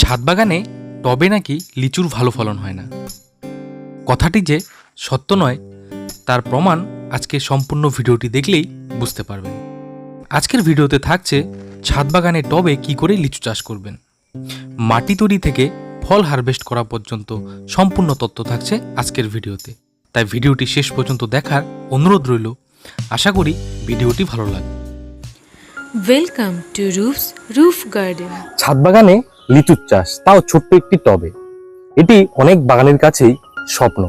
ছাদ বাগানে টবে নাকি লিচুর ভালো ফলন হয় না। কথাটি যে সত্য নয় তার প্রমাণ আজকে সম্পূর্ণ ভিডিওটি দেখলেই বুঝতে পারবেন। আজকের ভিডিওতে থাকছে ছাদ বাগানে টবে কি করে লিচু চাষ করবেন। মাটি তৈরি থেকে ফল হারভেস্ট করা পর্যন্ত সম্পূর্ণ তথ্য থাকছে আজকের ভিডিওতে। তাই ভিডিওটি শেষ পর্যন্ত দেখার অনুরোধ রইল আশা করি ভিডিওটি ভালো লাগবে। Welcome to Roof's Roof Garden. ছাদ বাগানে লিচুর চাষ তাও ছোট্ট একটি টবে। এটি অনেক বাগানের কাছেই স্বপ্ন।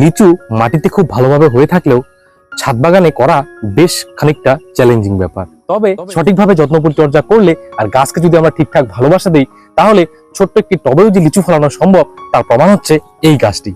লিচু মাটিতে খুব ভালোভাবে হয়ে থাকলেও ছাদ বাগানে করা বেশ খানিকটা চ্যালেঞ্জিং ব্যাপার। তবে সঠিকভাবে যত্ন পরিচর্যা করলে আর গাছকে যদি আমরা ঠিকঠাক ভালোবাসা দিই তাহলে ছোট্ট একটি টবেও যে লিচু ফলানো সম্ভব তার প্রমাণ হচ্ছে এই গাছটি।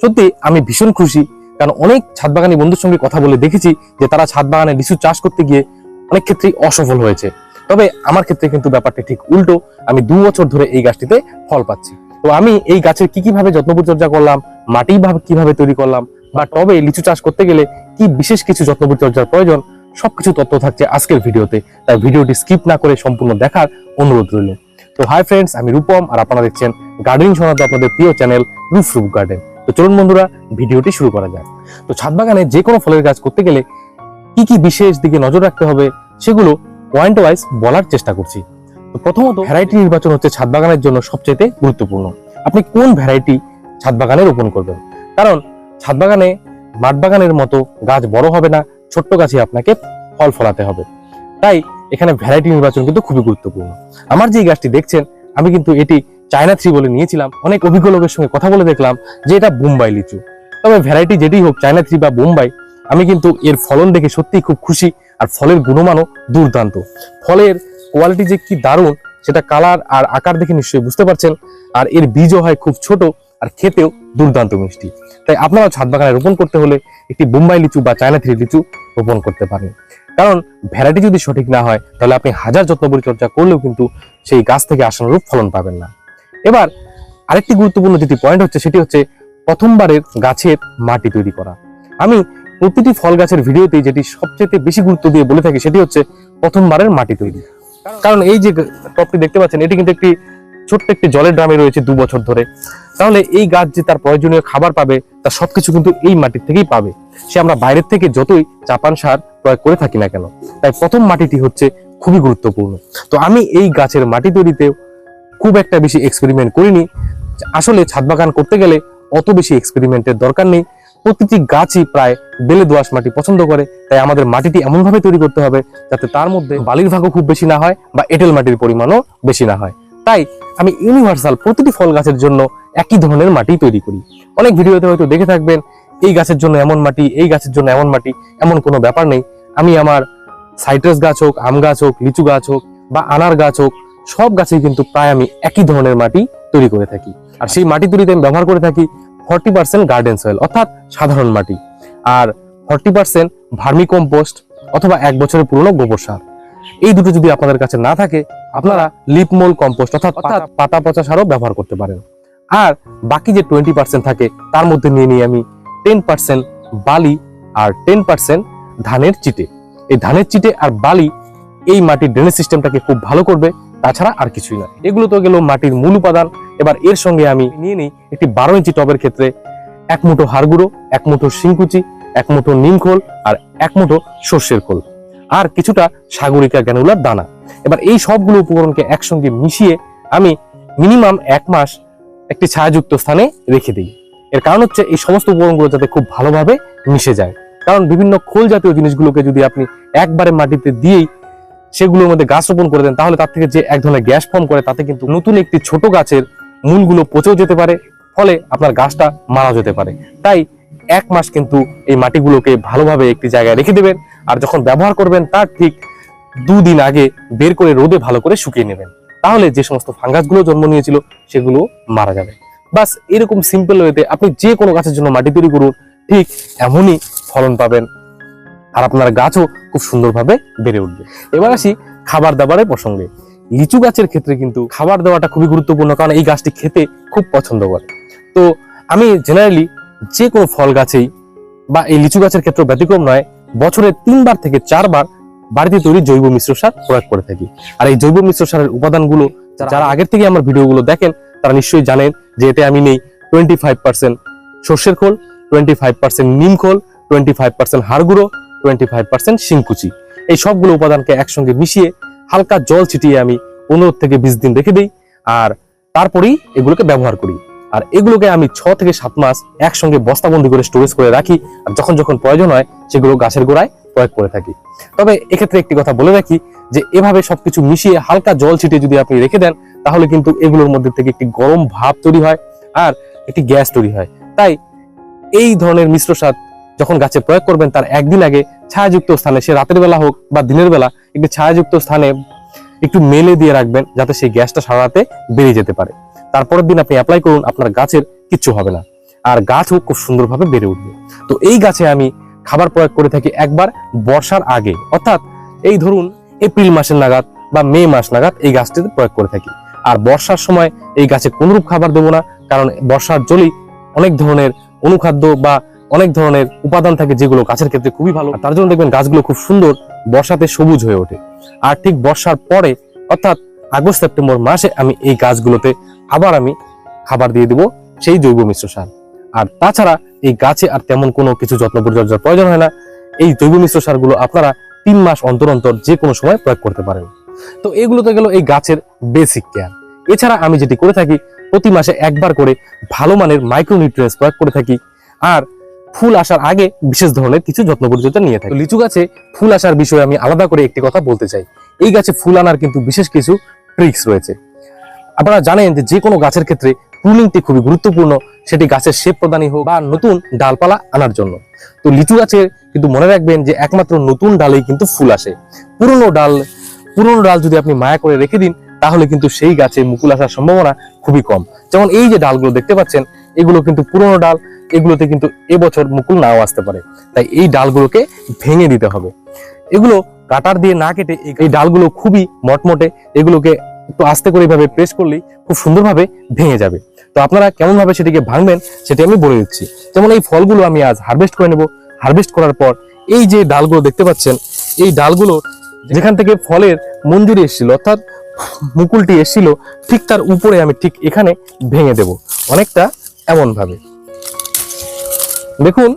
সত্যি আমি ভীষণ খুশি কারণ অনেক ছাদ বাগানি বন্ধুর সঙ্গে কথা বলে দেখেছি যে তারা ছাদ বাগানে লিচু চাষ করতে গিয়ে অনেক ক্ষেত্রেই অসফল হয়েছে। তবে আমার ক্ষেত্রে কিন্তু ব্যাপারটা ঠিক উল্টো। আমি দু বছর ধরে এই গাছটিতে ফল পাচ্ছি। তো আমি এই গাছের কি কীভাবে যত্ন পরিচর্যা করলাম, মাটি ভাবে কীভাবে তৈরি করলাম, বা টবে লিচু চাষ করতে গেলে কি বিশেষ কিছু যত্ন পরিচর্যার প্রয়োজন, সবকিছু তথ্য থাকছে আজকের ভিডিওতে। তাই ভিডিওটি স্কিপ না করে সম্পূর্ণ দেখার অনুরোধ রইল। তো হাই ফ্রেন্ডস আমি রূপম, আর আপনারা দেখছেন গার্ডেনিং শোনাতে আপনাদের প্রিয় চ্যানেল রুফ রুফ গার্ডেন তো চলুন বন্ধুরা, ভিডিওটি শুরু করা যাক। তো ছাদ বাগানে যে কোনো ফলের গাছ করতে গেলে কি কি বিশেষ দিকে নজর রাখতে হবে, সেগুলো পয়েন্ট ওয়াইজ বলার চেষ্টা করছি। তো প্রথমত ভ্যারাইটি নির্বাচন হচ্ছে ছাদ বাগানের জন্য সবচেয়ে গুরুত্বপূর্ণ। আপনি কোন ভ্যারাইটি ছাদ বাগানে রোপণ করবেন? কারণ ছাদ বাগানে মাঠ বাগানের মতো গাছ বড় হবে না, ছোট্ট গাছে আপনাকে ফল ফলাতে হবে। তাই এখানে ভ্যারাইটি নির্বাচন কিন্তু খুবই গুরুত্বপূর্ণ। আমার যে গাছটি দেখছেন, আমি কিন্তু এটি চায়না থ্রি বলে নিয়েছিলাম। অনেক অভিজ্ঞ লোকের সঙ্গে কথা বলে দেখলাম যে এটা বোম্বাই লিচু। তবে ভ্যারাইটি যেটি হোক, চায়না থ্রি বা বোম্বাই আমি কিন্তু এর ফলন দেখে সত্যিই খুব খুশি আর ফলের গুণমানও দুর্দান্ত। ফলের কোয়ালিটি যে কি দারুণ, সেটা কালার আর আকার দেখে নিশ্চয়ই বুঝতে পারছেন, আর এর বীজও হয় খুব ছোট আর খেতেও দুর্দান্ত মিষ্টি। তাই আপনারাও ছাদ বাগানে রোপণ করতে হলে একটি বোম্বাই লিচু বা চায়না থ্রি লিচু রোপণ করতে পারেন। কারণ ভ্যারাইটি যদি সঠিক না হয়, তাহলে আপনি হাজার যত্ন পরিচর্যা করলেও কিন্তু সেই গাছ থেকে আসানুরূপ ফলন পাবেন না। এবার আরেকটি গুরুত্বপূর্ণ যেটি পয়েন্ট হচ্ছে, সেটি হচ্ছে প্রথমবারের গাছের মাটি তৈরি করা। আমি প্রতিটি ফল গাছের ভিডিওতেই যেটি সবচেয়ে বেশি গুরুত্ব দিয়ে বলে থাকি সেটি হচ্ছে প্রথমবারের মাটি তৈরি। কারণ এই যে টপটি দেখতে পাচ্ছেন, এটি কিন্তু একটি ছোট্ট একটি জলের ড্রামে রয়েছে দু বছর ধরে। তাহলে এই গাছ যে তার প্রয়োজনীয় খাবার পাবে, তার সবকিছু কিন্তু এই মাটির থেকেই পাবে। সে আমরা বাইরের থেকে যতই চাপান সার প্রয়োগ করে থাকি না কেন, তাই প্রথম মাটিটি হচ্ছে খুবই গুরুত্বপূর্ণ। তো আমি এই গাছের মাটি তৈরিতেও খুব একটা বেশি এক্সপেরিমেন্ট করিনি। আসলে ছাদ বাগান করতে গেলে অত বেশি এক্সপেরিমেন্টের দরকার নেই। প্রতিটি গাছই প্রায় বেলে দোআঁশ মাটি পছন্দ করে, তাই আমাদের মাটিটি এমন ভাবে তৈরি করতে হবে যাতে তার মধ্যে বালির ভাগও খুব বেশি না হয় বা এঁটেল মাটির পরিমাণও বেশি না হয়। তাই আমি ইউনিভার্সাল প্রতিটি ফল গাছের জন্য একই ধরনের মাটি তৈরি করি। অনেক ভিডিওতে হয়তো দেখে থাকবেন, এই গাছের জন্য এমন মাটি, এই গাছের জন্য এমন মাটি, এমন কোনো ব্যাপার নেই। আমি আমার সাইট্রাস গাছ হোক, আম গাছ হোক, লিচু গাছ হোক বা আনার গাছ হোক, সব গাছেই কিন্তু প্রায় আমি একই ধরনের মাটি তৈরি করে থাকি। আর সেই মাটি তৈরিতে আমি ব্যবহার করে থাকি ফর্টি পার্সেন্ট গার্ডেন সয়েল অর্থাৎ সাধারণ মাটি। আর ফর্টি পার্সেন্ট ভার্মি কম্পোস্ট অথবা এক বছরের পুরনো গোবর সার। এই দুটো যদি আপনাদের কাছে না থাকে আপনারা লিপমোল কম্পোস্ট অর্থাৎ পাতা- পচা সারও ব্যবহার করতে পারেন। আর বাকি যে টোয়েন্টি পার্সেন্ট থাকে তার মধ্যে নিয়ে নিই আমি টেন পার্সেন্ট বালি আর টেন পার্সেন্ট ধানের চিটে। এই ধানের চিটে আর বালি এই মাটির ড্রেনেজ সিস্টেমটাকে খুব ভালো করবে তাছাড়া আর কিছুই না। এগুলো তো গেল মাটির মূল উপাদান এবার এর সঙ্গে আমি নিয়ে নিই একটি বারো ইঞ্চি টবের ক্ষেত্রে এক মুঠো হাড়গুঁড়ো, এক মুঠো শিংকুচি, এক মুঠো নিম খোল আর এক মুঠো সর্ষের খোল আর কিছুটা সাগরিকা গ্যানুলার দানা। এবার এই সবগুলো উপকরণকে একসঙ্গে মিশিয়ে আমি মিনিমাম এক মাস একটি ছায়াযুক্ত স্থানে রেখে দিই। এর কারণ হচ্ছে এই সমস্ত উপকরণগুলো যাতে খুব ভালোভাবে মিশে যায়। কারণ বিভিন্ন খোল জাতীয় জিনিসগুলোকে যদি আপনি একবারে মাটিতে দিয়েই সেগুলোর মধ্যে গাছ রোপণ করে দেন, তাহলে তার থেকে যে এক ধরনের গ্যাস ফর্ম করে, তাতে কিন্তু নতুন একটি ছোট গাছের মূলগুলো পচেও যেতে পারে, ফলে আপনার গাছটা মারা যেতে পারে। তাই এক মাস কিন্তু এই মাটিগুলোকে ভালোভাবে একটি জায়গায় রেখে দেবেন, আর যখন ব্যবহার করবেন তার ঠিক দুদিন আগে বের করে রোদে ভালো করে শুকিয়ে নেবেন। তাহলে যে সমস্ত ফাঙ্গাসগুলো জন্ম নিয়েছিল, সেগুলো মারা যাবে। বাস এরকম সিম্পল ওয়েতে আপনি যে কোনো গাছের জন্য মাটি তৈরি করুন, ঠিক এমনই ফলন পাবেন, আর আপনার গাছও খুব সুন্দরভাবে বেড়ে উঠবে। এবার আসি খাবার দাবারের প্রসঙ্গে। লিচু গাছের ক্ষেত্রে কিন্তু খাবার দেওয়াটা খুবই গুরুত্বপূর্ণ কারণ এই গাছটি খেতে খুব পছন্দ করে। তো আমি জেনারেলি যে কোনো ফল গাছেই বা এই লিচু গাছের ক্ষেত্রে ব্যতিক্রম নয় বছরে তিনবার থেকে চারবার বাড়িতে তৈরি জৈব মিশ্র সার প্রয়োগ করে থাকি। আর এই জৈব মিশ্র সারের উপাদানগুলো যারা আগের থেকে আমার ভিডিওগুলো দেখেন তারা নিশ্চয়ই জানেন যে এতে আমি নেই টোয়েন্টি ফাইভ পার্সেন্ট সর্ষের খোল টোয়েন্টি ফাইভ পার্সেন্ট নিম খোল টোয়েন্টি ফাইভ পার্সেন্ট হাড়গুঁড়ো টোয়েন্টি ফাইভ পার্সেন্ট শিংকুচি। এই সবগুলো উপাদানকে একসঙ্গে মিশিয়ে হালকা জল ছিটিয়ে আমি পনেরো থেকে বিশ দিন রেখে দিই, আর তারপরেই এগুলোকে ব্যবহার করি। আর এগুলোকে আমি ছ থেকে সাত মাস একসঙ্গে বস্তাবন্দি করে স্টোরেজ করে রাখি, আর যখন যখন প্রয়োজন হয় সেগুলো গাছের গোড়ায় প্রয়োগ করে থাকি। তবে এক্ষেত্রে একটি কথা বলে রাখি যে, এভাবে সবকিছু মিশিয়ে হালকা জল ছিটিয়ে যদি আপনি রেখে দেন, তাহলে কিন্তু এগুলোর মধ্যে থেকে একটি গরম ভাব তৈরি হয়, আর একটি গ্যাস তৈরি হয়। তাই এই ধরনের মিশ্র স্বাদ যখন গাছে প্রয়োগ করবেন, তার একদিন আগে ছায়াযুক্ত স্থানে, সে রাতের বেলা হোক বা দিনের বেলা, একটি ছায়াযুক্ত স্থানে একটু মেলে দিয়ে রাখবেন যাতে সেই গ্যাসটা সারা রাতে বেরিয়ে যেতে পারে। তারপরের দিন আপনি অ্যাপ্লাই করুন, আপনার গাছের কিচ্ছু হবে না। আর গাছও খুব সুন্দরভাবে বেড়ে উঠবে। তো এই গাছে আমি খাবার প্রয়োগ করে থাকি একবার বর্ষার আগে। অর্থাৎ এই ধরুন এপ্রিল মাসের নাগাদ বা মে মাস নাগাদ এই গাছটিতে প্রয়োগ করে থাকি। আর বর্ষার সময় এই গাছে কোনরূপ খাবার দেবো না, কারণ বর্ষার জলেই অনেক ধরনের অনুখাদ্য বা অনেক ধরনের উপাদান থাকে যেগুলো গাছের ক্ষেত্রে খুবই ভালো। তার জন্য দেখবেন গাছগুলো খুব সুন্দর বর্ষাতে সবুজ হয়ে ওঠে। আর ঠিক বর্ষার পরে, অর্থাৎ আগস্ট, সেপ্টেম্বর মাসে আমি এই গাছগুলোতে আবার আমি খাবার দিয়ে দিব সেই জৈব মিশ্র সার। আর তাছাড়া এই গাছে আর তেমন কোনো কিছু যত্ন পরিচর্যার প্রয়োজন হয় না। এই জৈব মিশ্র সারগুলো আপনারা তিন মাস অন্তর অন্তর যে কোনো সময় প্রয়োগ করতে পারেন। তো এগুলো তো গেল এই গাছের বেসিক কেয়ার এছাড়া আমি যেটি করে থাকি, প্রতি মাসে একবার করে ভালো মানের মাইক্রোনিউট্রিয়েন্টস প্রয়োগ করে থাকি। আর ফুল আসার আগে বিশেষ ধরনের কিছু যত্ন পরিচর্যা নিয়ে থাকি। লিচু গাছে ফুল আসার বিষয়ে আমি আলাদা করে একটি কথা বলতে চাই। এই গাছে ফুল আনার কিন্তু বিশেষ কিছু ট্রিক্স রয়েছে। আপনারা জানেন যে যে কোনো গাছের ক্ষেত্রে প্রুনিংটি খুবই গুরুত্বপূর্ণ। সেটি গাছের শেপ প্রদানই হোক বা নতুন ডালপালা আনার জন্য। তো লিচু গাছের কিন্তু মনে রাখবেন যে একমাত্র নতুন ডালেই কিন্তু ফুল আসে। পুরনো ডাল পুরনো ডাল যদি আপনি মায়া করে রেখে দিন, তাহলে কিন্তু সেই গাছে মুকুল আসার সম্ভাবনা খুবই কম। যেমন এই যে ডালগুলো দেখতে পাচ্ছেন এগুলো কিন্তু পুরনো ডাল, এগুলোতে কিন্তু এবছর মুকুল নাও আসতে পারে। তাই এই ডালগুলোকে ভেঙে দিতে হবে। এগুলো কাটার দিয়ে না কেটে এই- ডালগুলো খুবই মটমটে, এগুলোকে একটু আস্তে করে এভাবে প্রেস করলেই খুব সুন্দরভাবে ভেঙে যাবে। তো আপনারা কেমনভাবে সেটিকে ভাঙবেন, সেটি আমি বলে দিচ্ছি। যেমন এই ফলগুলো আমি আজ হারভেস্ট করে নেব। হারভেস্ট করার পর এই যে ডালগুলো দেখতে পাচ্ছেন, এই ডালগুলো যেখান থেকে ফলের মঞ্জুরি এসেছিল, অর্থাৎ মুকুলটি এসেছিল, ঠিক তার উপরে আমি ঠিক এখানে ভেঙে দেব। অনেকটা এমন ভাবে দেখুন,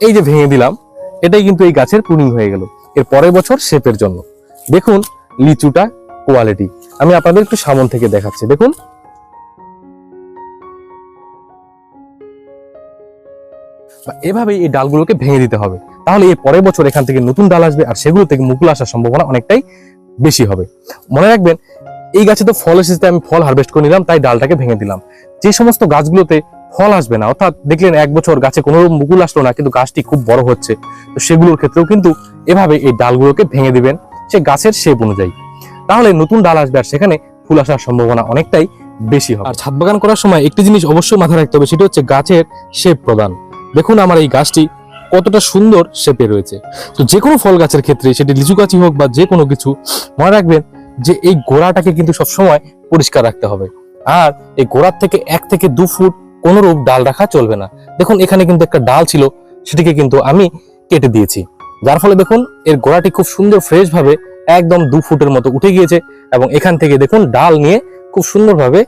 এই যে ভেঙে দিলাম, এটাই কিন্তু এই গাছের প্রুনিং হয়ে গেল। এর পরের বছর শেপের জন্য। দেখুন, লিচুটা কোয়ালিটি আমি আপনাদের একটু সামন থেকে দেখাচ্ছি। দেখুন। এভাবেই এই ডালগুলোকে ভেঙে দিতে হবে। তাহলে এর পরের বছর এখান থেকে নতুন ডাল আসবে আর সেগুলো থেকে মুকুল আসার সম্ভাবনা অনেকটাই বেশি হবে। মনে রাখবেন এই গাছে তো ফল এসেছে আমি ফল হারভেস্ট করে নিলাম, তাই ডালটাকে ভেঙে দিলাম। যে সমস্ত গাছগুলোতে ফল আসবে না, অর্থাৎ দেখলেন এক বছর গাছে কোনো মুকুল আসলো না, কিন্তু গাছটি খুব বড় হচ্ছে। তো সেগুলোর ক্ষেত্রেও কিন্তু এভাবে এই ডালগুলোকে ভেঙে দিবেন সে গাছের শেপ অনুযায়ী। তাহলে নতুন ডাল আসবে আর সেখানে ফুল আসার সম্ভাবনা অনেকটাই বেশি হবে। আর ছাদ বাগান করার সময় একটি জিনিস অবশ্যই মাথায় রাখতে হবে, সেটা হচ্ছে গাছের শেপ প্রদান। দেখুন আমার এই গাছটি কতটা সুন্দর শেপে রয়েছে। তো যে কোনো ফল গাছের ক্ষেত্রে, সেটি লিচু গাছই হোক বা যে কোনো কিছু, মনে রাখবেন যে এই গোড়াটাকে কিন্তু সবসময় পরিষ্কার রাখতে হবে। আর এই গোড়ার থেকে এক থেকে দু ফুট কোনো রূপ ডাল রাখা চলবে না। দেখুন এখানে কিন্তু একটা ডাল ছিল সেটিকে কিন্তু আমি কেটে দিয়েছি। যার ফলে দেখুন এর গোড়াটি খুব সুন্দর ফ্রেশ ভাবে একদম দু ফুটের মতো উঠে গিয়েছে এবং এখান থেকে দেখুন ডাল নিয়ে খুব সুন্দরভাবে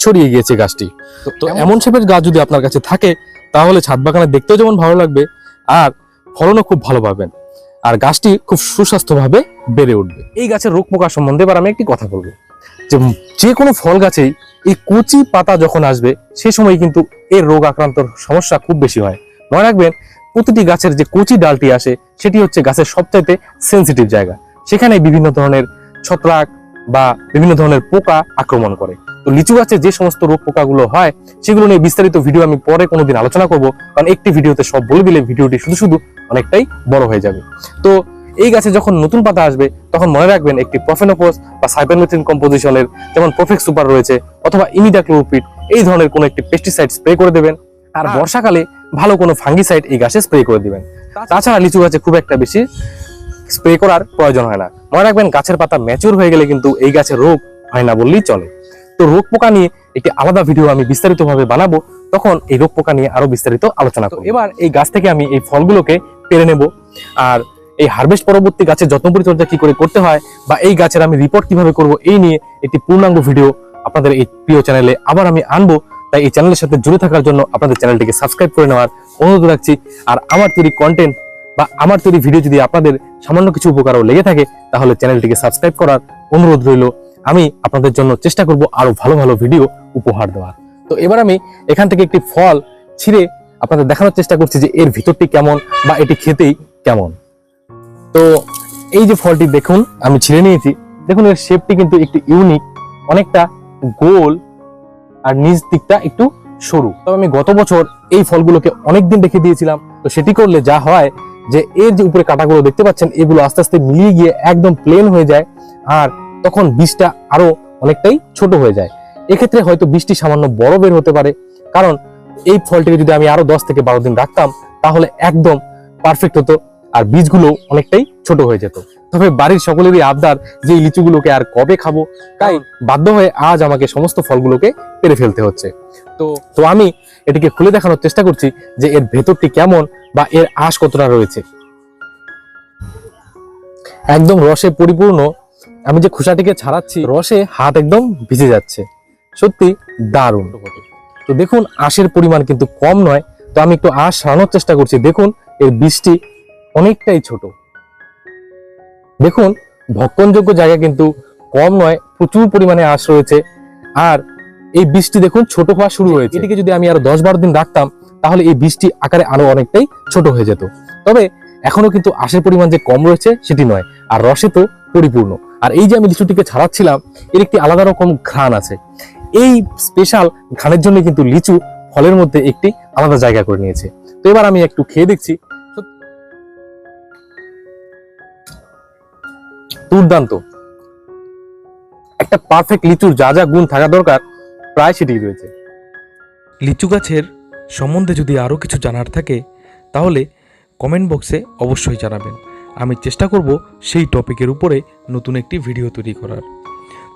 ছড়িয়ে গিয়েছে গাছটি। তো- তো এমন শেপের গাছ যদি আপনার কাছে থাকে তাহলে ছাদ বাগানে দেখতেও যেমন ভালো লাগবে আর ফলনও খুব ভালো পাবেন। আর গাছটি খুব সুস্বাস্থ্যভাবে বেড়ে উঠবে। এই গাছের রোগ পোকা সম্বন্ধে এবার আমি একটি কথা বলব। যে যে কোনো ফল গাছেই এই কচি পাতা যখন আসবে, সে সময় কিন্তু এর রোগ আক্রান্তর সমস্যা খুব বেশি হয়। মনে রাখবেন, প্রতিটি গাছের যে কচি ডালটি আসে, সেটি হচ্ছে গাছের সবচাইতে সেন্সিটিভ জায়গা। সেখানে বিভিন্ন ধরনের ছত্রাক বা বিভিন্ন ধরনের পোকা আক্রমণ করে। তো লিচু গাছে যে সমস্ত রোগ পোকাগুলো হয়, সেগুলো নিয়ে বিস্তারিত ভিডিও আমি পরে কোনোদিন আলোচনা করব, কারণ একটি ভিডিওতে সব বলে দিলে ভিডিওটি শুধু শুধু অনেকটাই বড় হয়ে যাবে। তো এই গাছে যখন নতুন পাতা আসবে তখন মনে রাখবেন একটি প্রফেনোপোস বা সাইপারমেথ্রিন কম্পোজিশনের যেমন প্রফেক্ট সুপার রয়েছে অথবা ইমিডাক্লোরোপিড এই ধরনের কোনো একটি পেস্টিসাইড স্প্রে করে দেবেন। আর বর্ষাকালে ভালো কোনো ফাঙ্গিসাইড এই গাছে স্প্রে করে দিবেন। তাছাড়া লিচু গাছে খুব একটা বেশি স্প্রে করার প্রয়োজন হয় না। মনে রাখবেন গাছের পাতা ম্যাচিউর হয়ে গেলে কিন্তু এই গাছের রোগ হয় না বললেই চলে। তো রোগ পোকা নিয়ে একটি আলাদা ভিডিও আমি বিস্তারিতভাবে বানাবো তখন এই রোগ পোকা নিয়ে আরও বিস্তারিত আলোচনা করব। এবার এই গাছ থেকে আমি এই ফলগুলোকে পেরে নেব। আর এই হারভেস্ট পরবর্তী গাছের যত্ন পরিচর্যা কি করে করতে হয় বা এই গাছের আমি রিপোর্ট কীভাবে করব, এই নিয়ে একটি পূর্ণাঙ্গ ভিডিও আপনাদের এই প্রিয় চ্যানেলে আবার আমি আনব। তাই এই চ্যানেলের সাথে জুড়ে থাকার জন্য আপনাদের চ্যানেলটিকে সাবস্ক্রাইব করে নেওয়ার অনুরোধ রাখছি। আর আমার তৈরি কন্টেন্ট বা আমার তৈরি ভিডিও যদি আপনাদের সামান্য কিছু উপকারও লেগে থাকে, তাহলে চ্যানেলটিকে সাবস্ক্রাইব করার অনুরোধ রইল। আমি আপনাদের জন্য চেষ্টা করব আরও ভালো ভালো ভিডিও উপহার দেওয়ার। তো এবার আমি এখান থেকে একটি ফল ছিঁড়ে আপনাদের দেখানোর চেষ্টা করছি যে এর ভিতরটি কেমন বা এটি খেতেই কেমন। তো এই যে ফলটি দেখুন, আমি ছিঁড়ে নিয়েছি। দেখুন, এর শেপটি কিন্তু একটু ইউনিক অনেকটা গোল আর নিচ দিকটা একটু সরু। তবে আমি গত বছর এই ফলগুলোকে অনেকদিন রেখে দিয়েছিলাম। তো সেটি করলে যা হয় যে, এর যে উপরে কাটাগুলো দেখতে পাচ্ছেন, এগুলো আস্তে আস্তে মিলিয়ে গিয়ে একদম প্লেন হয়ে যায় আর তখন বীজটা আরও অনেকটাই ছোট হয়ে যায়। এক্ষেত্রে হয়তো বীজটি সামান্য বড় বের হতে পারে। কারণ এই ফলটিকে যদি আমি আরও দশ থেকে বারো দিন রাখতাম, তাহলে একদম পারফেক্ট হতো। আর বীজগুলো অনেকটাই ছোট হয়ে যেত। তবে বাড়ির সকলেরই আবদার যে এই লিচুগুলোকে আর কবে খাব, তাই বাধ্য হয়ে আজ আমাকে সমস্ত ফলগুলোকে পেরে ফেলতে হচ্ছে। তো তো আমি এটিকে খুলে দেখানোর চেষ্টা করছি যে এর ভেতরটি কেমন বা এর আঁশ কতটা রয়েছে। একদম রসে পরিপূর্ণ, আমি যে খোসাটিকে ছাড়াচ্ছি, রসে হাত একদম ভিজে যাচ্ছে। সত্যি দারুণ। তো দেখুন, আঁশের পরিমাণ কিন্তু কম নয়, তো আমি একটু আঁশ সারানোর চেষ্টা করছি। দেখুন, এর বীজটি অনেকটাই ছোট। দেখুন, ভক্ষণযোগ্য জায়গা কিন্তু কম নয়, প্রচুর পরিমাণে আঁশ রয়েছে। আর এই বীজটি দেখুন, ছোট হওয়া শুরু হয়েছে। এটিকে যদি আমি আরও দশ বারো দিন রাখতাম, তাহলে এই বীজটি আকারে আরও অনেকটাই ছোট হয়ে যেত। তবে এখনও কিন্তু আঁশের পরিমাণ যে কম রয়েছে, সেটি নয়। আর রসে তো পরিপূর্ণ। আর এই যে আমি লিচুটিকে ছাড়াচ্ছিলাম, এর একটি আলাদা রকম ঘ্রাণ আছে। এই স্পেশাল ঘ্রাণের জন্য কিন্তু লিচু ফলের মধ্যে একটি আলাদা জায়গা করে নিয়েছে। তো এবার আমি একটু খেয়ে দেখছি। দুর্দান্ত। একটা পারফেক্ট লিচুর যা যা গুণ থাকা দরকার, প্রায় সেটি রয়েছে। লিচু গাছের সম্বন্ধে যদি আরও কিছু জানার থাকে, তাহলে কমেন্ট বক্সে অবশ্যই জানাবেন। আমি চেষ্টা করব সেই টপিকের উপরে নতুন একটি ভিডিও তৈরি করার।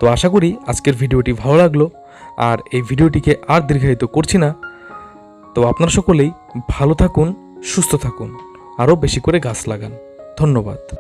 তো আশা করি আজকের ভিডিওটি ভালো লাগল। আর এই ভিডিওটিকে আর দীর্ঘায়িত করছি না। তো আপনারা সকলেই ভালো থাকুন, সুস্থ থাকুন, আরও বেশি করে গাছ লাগান। ধন্যবাদ।